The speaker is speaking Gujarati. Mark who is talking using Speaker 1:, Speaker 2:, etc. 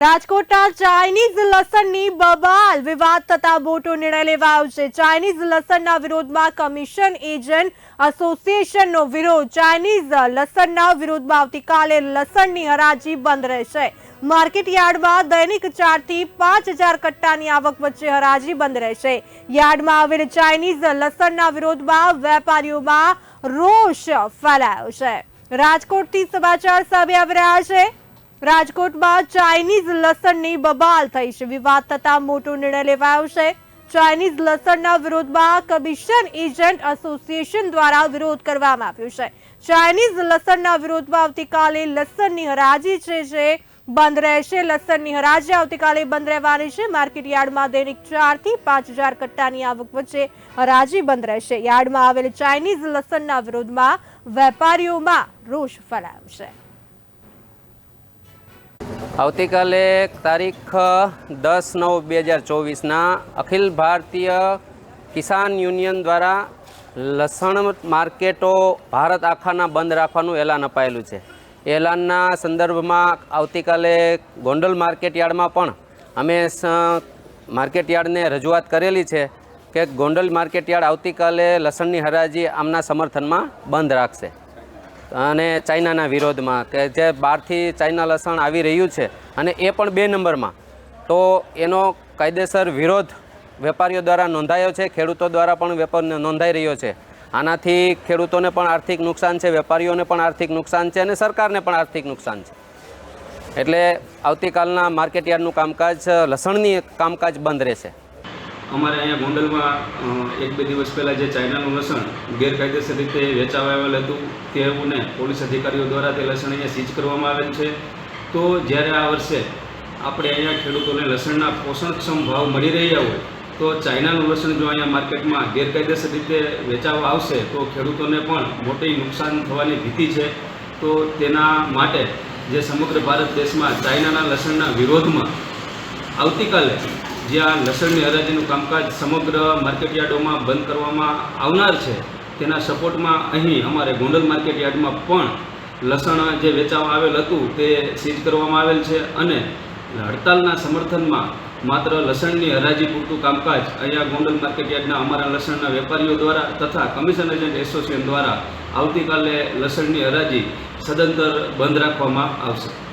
Speaker 1: રાજકોટના ચાઇનીઝ લસણની બબાલ. વિવાદ થતા મોટો નિર્ણય લેવાયો છે ચાઇનીઝ લસણના વિરોધમાં કમિશન એજન્ટ એસોસિએશનનો વિરોધ. ચાઇનીઝ લસણના વિરોધમાં આવતીકાલે લસણની હરાજી બંધ રહેશે. માર્કેટ યાર્ડમાં દૈનિક ચારથી પાંચ હજાર કટ્ટાની આવક વચ્ચે હરાજી બંધ રહેશે. યાર્ડમાં આવેલ ચાઇનીઝ લસણના વિરોધમાં વેપારીઓમાં રોષ ફેલાયો છે. રાજકોટથી સમાચાર સામે આવી રહ્યા છે. રાજકોટમાં ચાઇનીઝ લસણની બબાલ થઈ છે. વિવાદ થતા મોટો નિર્ણય લેવાયો છે. ચાઇનીઝ લસણના વિરોધમાં કમિશન એજન્ટ એસોસિએશન દ્વારા વિરોધ કરવામાં આવ્યો છે. ચાઇનીઝ લસણના વિરોધમાં આવતીકાલે લસણની હરાજી છે જે બંધ રહેશે. લસણની હરાજી આવતીકાલે બંધ રહેવાની છે. માર્કેટ યાર્ડમાં દૈનિક ચારથી પાંચ હજાર કટ્ટાની આવક વચ્ચે હરાજી બંધ રહેશે. યાર્ડમાં આવેલ ચાઇનીઝ લસણના વિરોધમાં વેપારીઓમાં રોષ ફેલાયો છે.
Speaker 2: આવતીકાલે તારીખ, દસ નવ બે હજાર ચોવીસના અખિલ ભારતીય કિસાન યુનિયન દ્વારા લસણ માર્કેટો ભારત આખાના બંધ રાખવાનું એલાન અપાયેલું છે. એલાનના સંદર્ભમાં આવતીકાલે ગોંડલ માર્કેટ યાર્ડમાં પણ અમે માર્કેટયાર્ડને રજૂઆત કરેલી છે કે ગોંડલ માર્કેટયાર્ડ આવતીકાલે લસણની હરાજી આમના સમર્થનમાં બંધ રાખશે. અને ચાઇનાના વિરોધમાં કે જે બહારથી ચાઇના લસણ આવી રહ્યું છે અને એ પણ બે નંબરમાં. તો એનો કાયદેસર વિરોધ વેપારીઓ દ્વારા નોંધાયો છે, ખેડૂતો દ્વારા પણ વેપાર નોંધાઈ રહ્યો છે. આનાથી ખેડૂતોને પણ આર્થિક નુકસાન છે, વેપારીઓને પણ આર્થિક નુકસાન છે અને સરકારને પણ આર્થિક નુકસાન છે. એટલે આવતીકાલના માર્કેટ યાર્ડનું કામકાજ, લસણની કામકાજ બંધ રહેશે.
Speaker 3: અમારે અહીંયા ગોંડલમાં એક બે દિવસ પહેલાં જે ચાઇનાનું લસણ ગેરકાયદેસર રીતે વેચાવા આવેલ હતું તેઓને પોલીસ અધિકારીઓ દ્વારા તે લસણ અહીંયા સીઝ કરવામાં આવેલ છે. તો જ્યારે આ વર્ષે આપણે અહીંયા ખેડૂતોને લસણના પોષણક્ષમ ભાવ મળી રહ્યા હોય, તો ચાઇનાનું લસણ જો અહીંયા માર્કેટમાં ગેરકાયદેસર રીતે વેચાવા આવશે, તો ખેડૂતોને પણ મોટી નુકસાન થવાની ભીતિ છે. તો તેના માટે જે સમગ્ર ભારત દેશમાં ચાઇનાના લસણના વિરોધમાં આવતીકાલે જ્યાં લસણની હરાજીનું કામકાજ સમગ્ર માર્કેટયાર્ડોમાં બંધ કરવામાં આવનાર છે, તેના સપોર્ટમાં અહીં અમારે ગોંડલ માર્કેટયાર્ડમાં પણ લસણ જે વેચાવા આવેલ હતું તે સીઝ કરવામાં આવેલ છે અને હડતાલના સમર્થનમાં માત્ર લસણની હરાજી પૂરતું કામકાજ અહીંયા ગોંડલ માર્કેટયાર્ડના અમારા લસણના વેપારીઓ દ્વારા તથા કમિશન એજન્ટ એસોસિએશન દ્વારા આવતીકાલે લસણની હરાજી સદંતર બંધ રાખવામાં આવશે.